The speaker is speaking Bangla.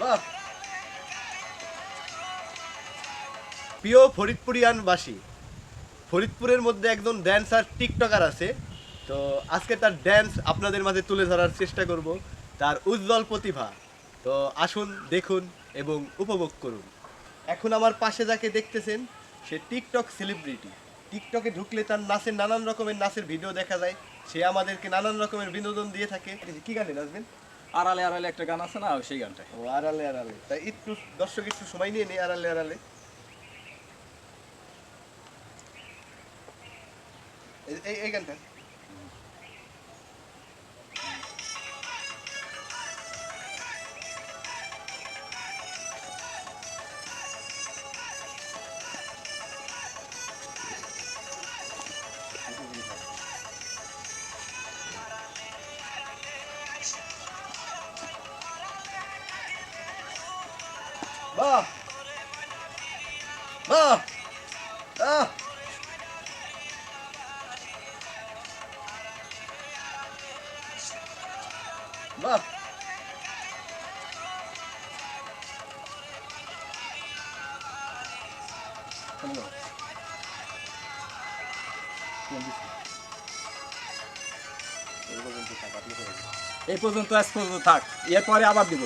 বাহ। প্রিয় ফরিদপুরিয়ানবাসী, ফরিদপুরের মধ্যে একজন ড্যান্সার টিকটকার আছে। তো আজকে তার ড্যান্স আপনাদের মাঝে তুলে ধরার চেষ্টা করব, তার উজ্জ্বল প্রতিভা। তো আসুন, দেখুন এবং উপভোগ করুন। এখন আমার পাশে যাকে দেখতেছেন, সে টিকটক সেলিব্রিটি টিকটকে ঢুকলে তার নাচের নানান রকমের নাচের ভিডিও দেখা যায়। সে আমাদেরকে নানান রকমের বিনোদন দিয়ে থাকে। কি গানে নাচবেন? আড়ালে আড়ালে একটা গান আছে না সেই গানটা ও, আড়ালে আড়ালে। তাই একটু দর্শক একটু সময় নিয়ে নেই, আড়ালে আড়ালে। এই- এই গানটা। এই পর্যন্ত আজ পর্যন্ত থাক। এরপরে আবার দিব।